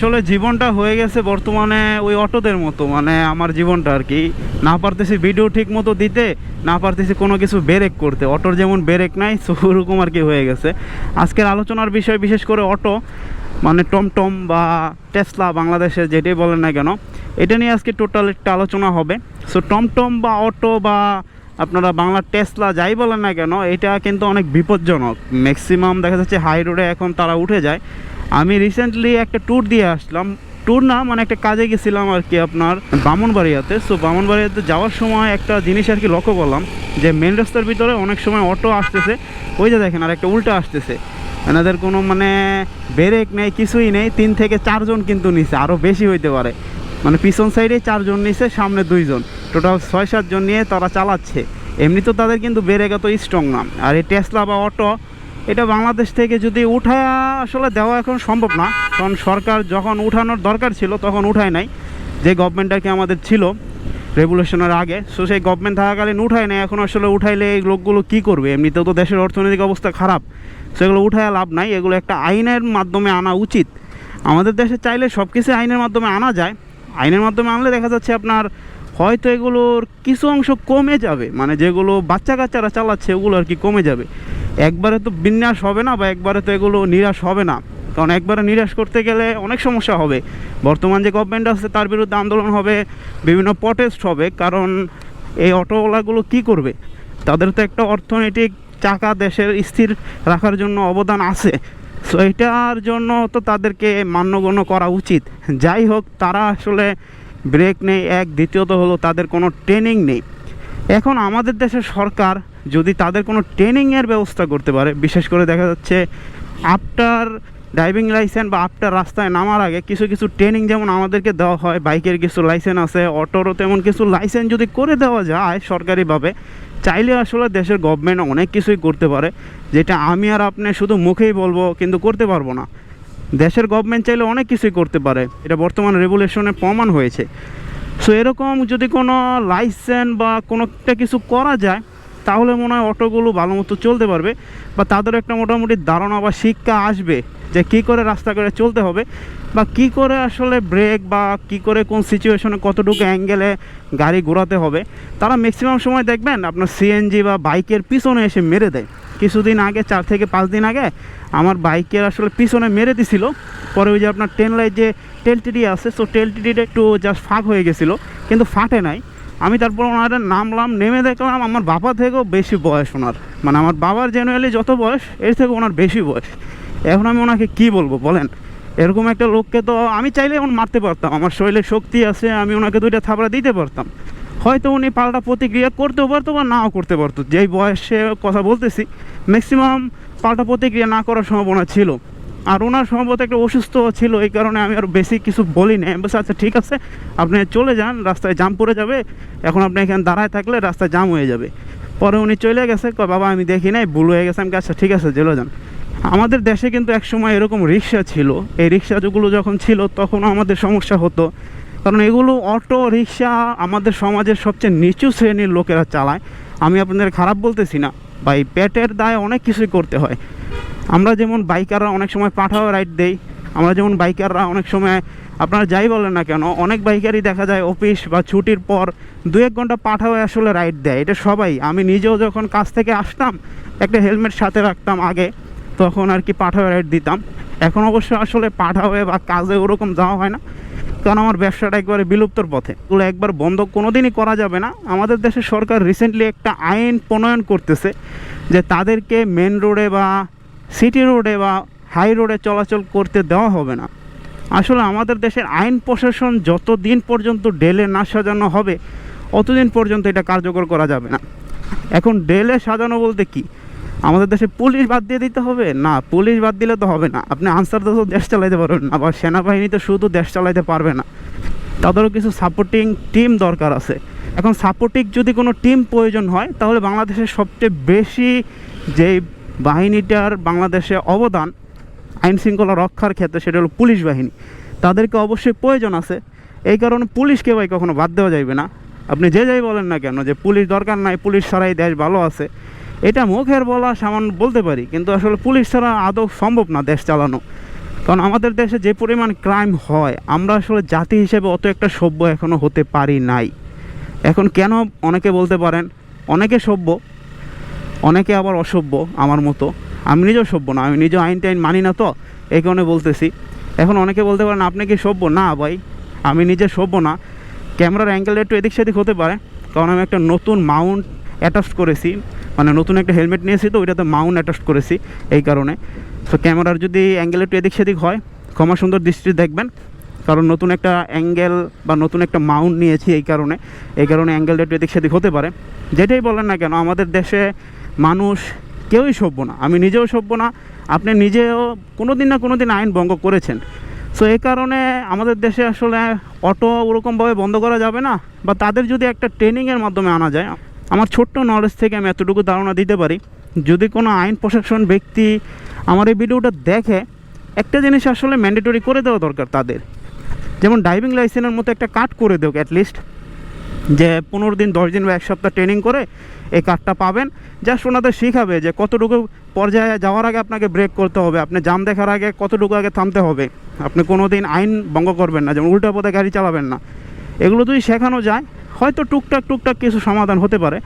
আসলে জীবনটা হয়ে গেছে বর্তমানে ওই অটোদের মতো মানে আমার জীবনটা আর কি। না পারতেছি ভিডিও ঠিক মতো দিতে, না পারতেছি কোনো কিছু ব্রেক করতে। অটোর যেমন ব্রেক নাই ওরকম আর কি হয়ে গেছে। আজকের আলোচনার বিষয় বিশেষ করে অটো মানে টমটম বা টেসলা বাংলাদেশে যেটাই বলেন না কেন, এটা নিয়ে আজকে টোটাল একটা আলোচনা হবে। সো টমটম বা অটো বা আপনারা বাংলা টেসলা যাই বলেন না কেন, এটা কিন্তু অনেক বিপজ্জনক। ম্যাক্সিমাম দেখা যাচ্ছে হাই রোডে এখন তারা উঠে যায়। আমি রিসেন্টলি একটা ট্যুর দিয়ে আসলাম। ট্যুর না মানে একটা কাজে গেছিলাম আর কি আপনার বামনবাড়িয়াতে। সো বামনবাড়িয়াতে যাওয়ার সময় একটা জিনিস আর কি লক্ষ্য করলাম যে মেন রাস্তার ভিতরে অনেক সময় অটো আসতেছে। ওই যে দেখেন আর একটা উল্টা আসতেছে। এনাদের কোনো মানে ব্রেক নেই, কিছুই নেই। তিন থেকে চারজন কিন্তু নিছে আরও বেশি হইতে পারে। মানে পিছন সাইডে চারজন নিছে, সামনে দুইজন। টোটাল ছয় সাতজন নিয়ে তারা চালাচ্ছে। এমনি তো তাদের কিন্তু ব্রেক এত স্ট্রং না। আর এই টেসলা বা অটো এটা বাংলাদেশ থেকে যদি উঠা আসলে দেওয়া এখন সম্ভব না। কারণ সরকার যখন উঠানোর দরকার ছিল, তখন উঠায় নাই। যে গভর্নমেন্ট আর কি আমাদের ছিল রেগুলেশনের আগে সো সেই গভর্নমেন্ট থাকাকালীন উঠায় নাই। এখন আসলে উঠাইলে এই লোকগুলো কী করবে? এমনিতেও তো দেশের অর্থনৈতিক অবস্থা খারাপ। সেগুলো উঠায় লাভ নাই। এগুলো একটা আইনের মাধ্যমে আনা উচিত। আমাদের দেশে চাইলে সব কিছু আইনের মাধ্যমে আনা যায়। আইনের মাধ্যমে আনলে দেখা যাচ্ছে আপনার হয়তো এগুলোর কিছু অংশ কমে যাবে। মানে যেগুলো বাচ্চা কাচ্চারা চালাচ্ছে, ওগুলো আর কি কমে যাবে। একবারে তো বিন্যাস হবে না বা একবারে তো এগুলো নিরাশ হবে না। কারণ একবারে নিরাশ করতে গেলে অনেক সমস্যা হবে। বর্তমান যে গভর্নমেন্ট আছে, তার বিরুদ্ধে আন্দোলন হবে, বিভিন্ন প্রটেস্ট হবে। কারণ এই অটোওয়ালাগুলো কি করবে? তাদের তো একটা অর্থনৈতিক চাকা দেশের স্থির রাখার জন্য অবদান আছে। সো এটার জন্য তো তাদেরকে মান্যগণ্য করা উচিত। যাই হোক, তারা আসলে ব্রেক নেই, এক, দ্বিতীয়ত হলো তাদের কোনো ট্রেনিং নেই। এখন আমাদের দেশের সরকার যদি তাদের কোনো ট্রেনিংয়ের ব্যবস্থা করতে পারে, বিশেষ করে দেখা যাচ্ছে আফটার ড্রাইভিং লাইসেন্স বা আফটার রাস্তায় নামার আগে কিছু কিছু ট্রেনিং যেমন আমাদেরকে দেওয়া হয়, বাইকের কিছু লাইসেন্স আছে, অটোরও তেমন কিছু লাইসেন্স যদি করে দেওয়া যায় সরকারিভাবে, চাইলে আসলে দেশের গভর্নমেন্ট অনেক কিছুই করতে পারে, যেটা আমি আর আপনি শুধু মুখেই বলব কিন্তু করতে পারব না। দেশের গভর্নমেন্ট চাইলে অনেক কিছুই করতে পারে। এটা বর্তমান রেগুলেশনে প্রমাণ হয়েছে। সো এরকম যদি কোনো লাইসেন্স বা কোনো একটা কিছু করা যায়, তাহলে মনে হয় অটোগুলো ভালো মতো চলতে পারবে। বা তাদের একটা মোটামুটি ধারণা বা শিক্ষা আসবে যে কী করে রাস্তা করে চলতে হবে। বা কী করে আসলে ব্রেক বা কী করে কোন সিচুয়েশনে কতটুকু অ্যাঙ্গেলে গাড়ি ঘোরাতে হবে, তারা ম্যাক্সিমাম সময় দেখবেন আপনার সিএনজি বা বাইকের পিছনে এসে মেরে দেয়। কিছুদিন আগে, চার থেকে পাঁচ দিন আগে আমার বাইকের আসলে পিছনে মেরে দিছিল। পরে ওই যে আপনার টেন লাইট যে টেলটিডি আছে সো টেলটিডিটা একটু জাস্ট ফাঁক হয়ে গেছিল, কিন্তু ফাটে নাই। আমি তারপর ওনার নামলাম, নেমে দেখলাম আমার বাবা থেকেও বেশি বয়স ওনার। মানে আমার বাবার জেনারেলি যত বয়স, এর থেকে ওনার বেশি বয়স। এখন আমি ওনাকে কি বলব বলেন? এরকম একটা লোককে তো আমি চাইলে এখন মারতে পারতাম, আমার শরীরে শক্তি আছে, আমি ওনাকে দুইটা থাবড়া দিতে পারতাম। হয়তো উনি পাল্টা প্রতিক্রিয়া করতেও পারতো বা নাও করতে পারতো। যেই বয়সে কথা বলতেছি ম্যাক্সিমাম পাল্টা প্রতিক্রিয়া না করার সম্ভাবনা ছিল। আর ওনার সম্ভবত একটা অসুস্থ ছিল, এই কারণে আমি আর বেশি কিছু বলি না বলছি আচ্ছা ঠিক আছে, আপনি চলে যান, রাস্তায় জাম পড়ে যাবে। এখন আপনি এখানে দাঁড়ায় থাকলে রাস্তায় জাম হয়ে যাবে। পরে উনি চলে গেছে বাবা, আমি দেখি নাই, ভুল হয়ে গেছে। আমি আচ্ছা ঠিক আছে, চলে যান। আমাদের দেশে কিন্তু একসময় এরকম রিক্সা ছিল। এই রিক্সাগুলো যখন ছিল তখন আমাদের সমস্যা হতো। কারণ এগুলো অটো, রিক্সা আমাদের সমাজের সবচেয়ে নিচু শ্রেণির লোকেরা চালায়। আমি আপনাদের খারাপ বলতেছি না এই পেটের দায় অনেক কিছুই করতে হয়। আমরা যেমন বাইকাররা অনেক সময় পাঠাও রাইড দেই, আমরা যেমন বাইকাররা অনেক সময় আপনারা যাই বলেন না কেন, অনেক বাইকারই দেখা যায় অফিস বা ছুটির পর দু এক ঘণ্টা পাঠাও আসলে রাইড দেয়, এটা সবাই। আমি নিজেও যখন কাজ থেকে আসতাম, একটা হেলমেট সাথে রাখতাম আগে, তখন আর কি পাঠাও রাইড দিতাম। এখন অবশ্য আসলে পাঠাওয়ে বা কাজে ওরকম যাওয়া হয় না। কারণ আমার ব্যবসাটা একবারে বিলুপ্তর পথে। এগুলো একবার বন্ধ কোনো দিনই করা যাবে না। আমাদের দেশের সরকার রিসেন্টলি একটা আইন প্রণয়ন করতেছে যে তাদেরকে মেন রোডে বা সিটি রোডে বা হাই রোডে চলাচল করতে দেওয়া হবে না। আসলে আমাদের দেশের আইন প্রশাসন যত দিন পর্যন্ত ডেলে না সাজানো হবে, অতদিন পর্যন্ত এটা কার্যকর করা যাবে না। এখন ডেলে সাজানো বলতে কি? আমাদের দেশে পুলিশ বাদ দিয়ে দিতে হবে? না, পুলিশ বাদ দিলে তো হবে না। আপনি আনসার তো দেশ চালাইতে পারবেন না বা সেনাবাহিনী তো শুধু দেশ চালাইতে পারবে না। তাদেরও কিছু সাপোর্টিং টিম দরকার আছে। এখন সাপোর্টিং যদি কোনো টিম প্রয়োজন হয়, তাহলে বাংলাদেশের সবচেয়ে বেশি যেই বাহিনীটার বাংলাদেশে অবদান, আইন শৃঙ্খলা রক্ষার ক্ষেত্রে, সেটা হলো পুলিশ বাহিনী। তাদেরকে অবশ্যই প্রয়োজন আছে। এই কারণে পুলিশকে ভাই কখনো বাদ দেওয়া যাবে না। আপনি যে যাই বলেন না কেন, যে পুলিশ দরকার নাই, পুলিশ ছাড়াই দেশ ভালো আছে। এটা মুখের বলা সামান্য বলতে পারি, কিন্তু আসলে পুলিশ ছাড়া আদৌ সম্ভব না দেশ চালানো। কারণ আমাদের দেশে যে পরিমাণ ক্রাইম হয়, আমরা আসলে জাতি হিসেবে অত একটা সভ্য এখনও হতে পারি নাই। এখন কেন অনেকে বলতে পারেন, অনেকে সভ্য, অনেকে আবার অসভ্য আমার মতো। আমি নিজেও সভ্য না, আমি নিজেও আইন টাইন মানি না তো, এই কারণে বলতেছি। এখন অনেকে বলতে পারেন, আপনি কি সভ্য? না ভাই, আমি নিজে সভ্য না। ক্যামেরার অ্যাঙ্গেলটা একটু এদিক সেদিক হতে পারে, কারণ আমি একটা নতুন মাউন্ট অ্যাটাচ করেছি। মানে নতুন একটা হেলমেট নিয়েছি তো, ওইটাতে মাউন্ট অ্যাটাচ করেছি এই কারণে। সো ক্যামেরার যদি অ্যাঙ্গেল একটু এদিক সেদিক হয়, ক্ষমা সুন্দর দৃষ্টি দেখবেন। কারণ নতুন একটা অ্যাঙ্গেল বা নতুন একটা মাউন্ট নিয়েছি এই কারণে এই কারণে অ্যাঙ্গেলটা একটু এদিক সেদিক হতে পারে। যেটাই বলেন না কেন, আমাদের দেশে মানুষ কেউই সভ্য না। আমি নিজেও সভ্য না, আপনি নিজেও কোনো দিন না কোনো দিন আইন ভঙ্গ করেছেন। সো এই কারণে আমাদের দেশে আসলে অটো ওরকমভাবে বন্ধ করা যাবে না, বা তাদের যদি একটা ট্রেনিংয়ের মাধ্যমে আনা যায় আমার ছোট্ট নলেজ থেকে আমি এতটুকু ধারণা দিতে পারি, যদি কোনো আইন প্রশাসন ব্যক্তি আমার এই ভিডিওটা দেখে, একটা জিনিস আসলে ম্যান্ডেটরি করে দেওয়া দরকার তাদের। যেমন ড্রাইভিং লাইসেন্সের মতো একটা কাট করে দেওক অ্যাটলিস্ট যে পনেরো দিন, দশ দিন বা এক সপ্তাহ ট্রেনিং করে এই কার্ডটা পাবেন। জাস্ট ওনাদের শেখাবে যে কতটুকু পর্যায়ে যাওয়ার আগে আপনাকে ব্রেক করতে হবে, আপনি জাম দেখার আগে কতটুকু আগে থামতে হবে। আপনি কোনো দিন আইন ভঙ্গ করবেন না, যেমন উল্টা পথে গাড়ি চালাবেন না। এগুলো যদি শেখানো যায় হয়তো টুকটাক টুকটাক কিছু সমাধান হতে পারে।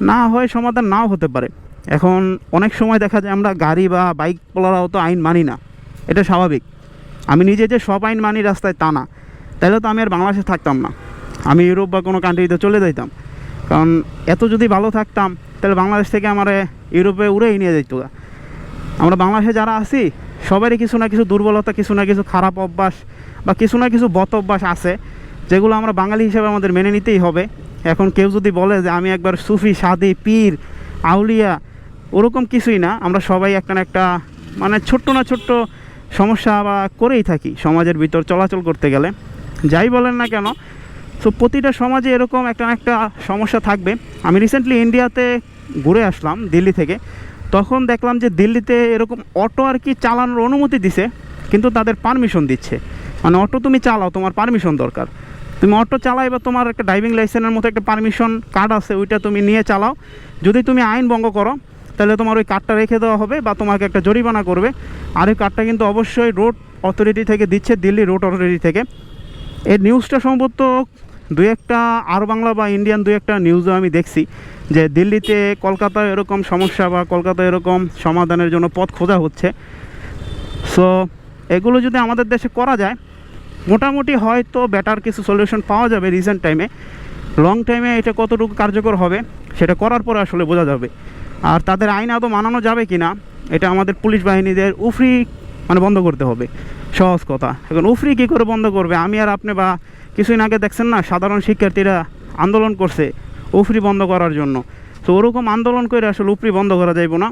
না হয় সমাধান নাও হতে পারে। এখন অনেক সময় দেখা যায় আমরা গাড়ি বা বাইক পোলারাও তো আইন মানি না। এটা স্বাভাবিক। আমি নিজে যে সব আইন মানি রাস্তায় তা না। তাহলে তো আমি আর বাংলাদেশে থাকতাম না। আমি ইউরোপ বা কোনো কান্ট্রিতে চলে যাইতাম। কারণ এত যদি ভালো থাকতাম, তাহলে বাংলাদেশ থেকে আমার ইউরোপে উড়েই নিয়ে যেত। আমরা বাংলাদেশে যারা আছি, সবারই কিছু না কিছু দুর্বলতা, কিছু না কিছু খারাপ অভ্যাস বা কিছু না কিছু বত অভ্যাস আছে। যেগুলো আমরা বাঙালি হিসেবে আমাদের মেনে নিতেই হবে। এখন কেউ যদি বলে যে আমি একবার সুফি সাদি পীর, আউলিয়া, ওরকম কিছুই না, আমরা সবাই একটা না একটা মানে ছোট্ট না ছোট্ট সমস্যা বা করেই থাকি সমাজের ভিতর চলাচল করতে গেলে। যাই বলেন না কেন, তো প্রতিটা সমাজে এরকম একটা একটা সমস্যা থাকবে। আমি রিসেন্টলি ইন্ডিয়াতে ঘুরে আসলাম, দিল্লি থেকে। তখন দেখলাম যে দিল্লিতে এরকম অটো আর কি চালানোর অনুমতি দিছে, কিন্তু তাদের পারমিশন দিচ্ছে। মানে অটো তুমি চালাও, তোমার পারমিশন দরকার। তুমি অটো চালাই বা তোমার একটা ড্রাইভিং লাইসেন্সের মতো একটা পারমিশন কার্ড আছে, ওইটা তুমি নিয়ে চালাও। যদি তুমি আইন ভঙ্গ করো, তাহলে তোমার ওই কার্ডটা রেখে দেওয়া হবে বা তোমাকে একটা জরিমানা করবে। আর ওই কার্ডটা কিন্তু অবশ্যই রোড অথরিটি থেকে দিচ্ছে, দিল্লি রোড অথরিটি থেকে। এই নিউজটা সম্ভবত দু একটা আর বাংলা বা ইন্ডিয়ান দু একটা নিউজও আমি দেখছি, যে দিল্লিতে কলকাতায় এরকম সমস্যা বা কলকাতায় এরকম সমাধানের জন্য পথ খোঁজা হচ্ছে। সো এগুলো যদি আমাদের দেশে করা যায় মোটামুটি হয়তো বেটার কিছু সলিউশন পাওয়া যাবে রিসেন্ট টাইমে লং টাইমে এটা কতটুকু কার্যকর হবে, সেটা করার পরে আসলে বোঝা যাবে। আর তাদের আইন আদৌ মানানো যাবে কি না এটা আমাদের পুলিশ বাহিনীদের উফরি মানে বন্ধ করতে হবে। সহজ কথা। এখন উফরি কী করে বন্ধ করবে? আমি আর আপনি বা কিছুদিন আগে দেখছেন না, সাধারণ শিক্ষার্থীরা আন্দোলন করছে উফরি বন্ধ করার জন্য। তো ওরকম আন্দোলন করে আসলে উপরি বন্ধ করা যাইব না।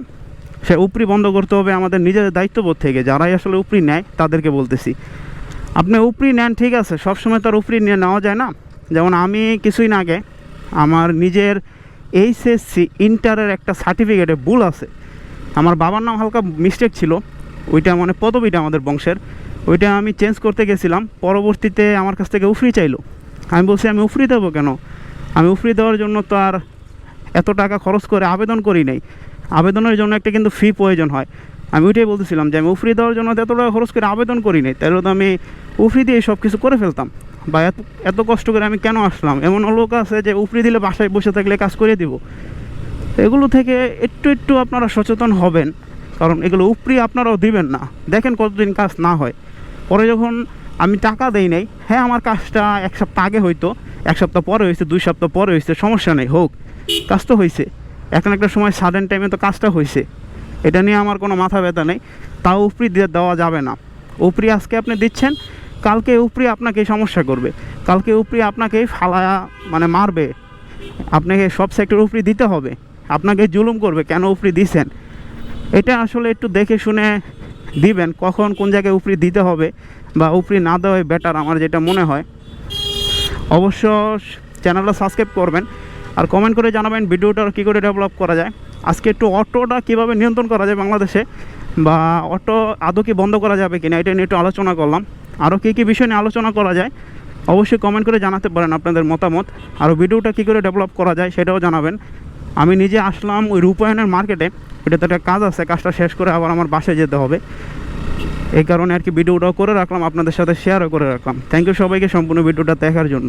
সে উপরি বন্ধ করতে হবে আমাদের নিজেদের দায়িত্ববোধ থেকে। যারাই আসলে উপরি নেয়, তাদেরকে বলতেছি। আপনি উপরি নেন, ঠিক আছে। সবসময় তো আর উপরি নিয়ে নেওয়া যায় না। যেমন আমি কিছুদিন আগে আমার নিজের এইচএসসি ইন্টারের একটা সার্টিফিকেটে ভুল আছে। আমার বাবার নাম হালকা মিস্টেক ছিল। ওইটা মানে পদবিটা আমাদের বংশের। ওইটা আমি চেঞ্জ করতে গেছিলাম। পরবর্তীতে আমার কাছ থেকে উফরি চাইলো। আমি বলছি, আমি উফরি দেবো কেন? আমি উফরি দেওয়ার জন্য তো আর এত টাকা খরচ করে আবেদন করি নাই। আবেদনের জন্য একটা কিন্তু ফি প্রয়োজন হয়। আমি ওইটাই বলতেছিলাম যে আমি উফরি দেওয়ার জন্য এত টাকা খরচ করে আবেদন করি নাই তাহলে তো আমি উফরি দিয়ে সব কিছু করে ফেলতাম। বা এত এত কষ্ট করে আমি কেন আসলাম? এমন লোক আছে যে উফরি দিলে বাসায় বসে থাকলে কাজ করে দিব। এগুলো থেকে একটু একটু আপনারা সচেতন হবেন, কারণ এগুলো উপরি আপনারাও দিবেন না। দেখেন কতদিন কাজ না হয়। পরে যখন আমি টাকা দেই নাই হ্যাঁ আমার কাজটা এক সপ্তাহ আগে হয়তো এক সপ্তাহ পরে হয়েছে দুই সপ্তাহ পরে হয়েছে সমস্যা নেই, হোক, কাজ তো হয়েছে এখন একটা সময় সাডেন টাইমে তো কাজটা হয়েছে এটা নিয়ে আমার কোনো মাথা ব্যথা নেই। তাও উপরি দেওয়া যাবে না। উপরি আজকে আপনি দিচ্ছেন, কালকে উপরি আপনাকে সমস্যা করবে। কালকে উপরি আপনাকে ফালা মানে মারবে। আপনাকে সব সেক্টর উপরি দিতে হবে। আপনাকে জুলুম করবে, কেন উপরি দিছেন? এটা আসলে একটু দেখে শুনে দিবেন, কখন কোন জায়গায় উপরি দিতে হবে বা উপরি না দেওয়াই বেটার আমার যেটা মনে হয়। অবশ্য চ্যানেলটা সাবস্ক্রাইব করবেন আর কমেন্ট করে জানাবেন ভিডিওটা কী করে ডেভেলপ করা যায়। আজকে একটু অটোটা কীভাবে নিয়ন্ত্রণ করা যায় বাংলাদেশে বা অটো আদৌ কি বন্ধ করা যাবে কিনা, এটা নিয়ে একটু আলোচনা করলাম। আরও কী কী বিষয় নিয়ে আলোচনা করা যায় অবশ্যই কমেন্ট করে জানাতে পারেন আপনাদের মতামত। আর ভিডিওটা কী করে ডেভেলপ করা যায় সেটাও জানাবেন। আমি নিজে আসলাম ওই রূপায়ণের মার্কেটে ওটাতে একটা কাজ আছে, কাজটা শেষ করে আবার আমার বাসায় যেতে হবে। এই কারণে আর কি ভিডিওটাও করে রাখলাম, আপনাদের সাথে শেয়ারও করে রাখলাম। থ্যাংক ইউ সবাইকে সম্পূর্ণ ভিডিওটা দেখার জন্য।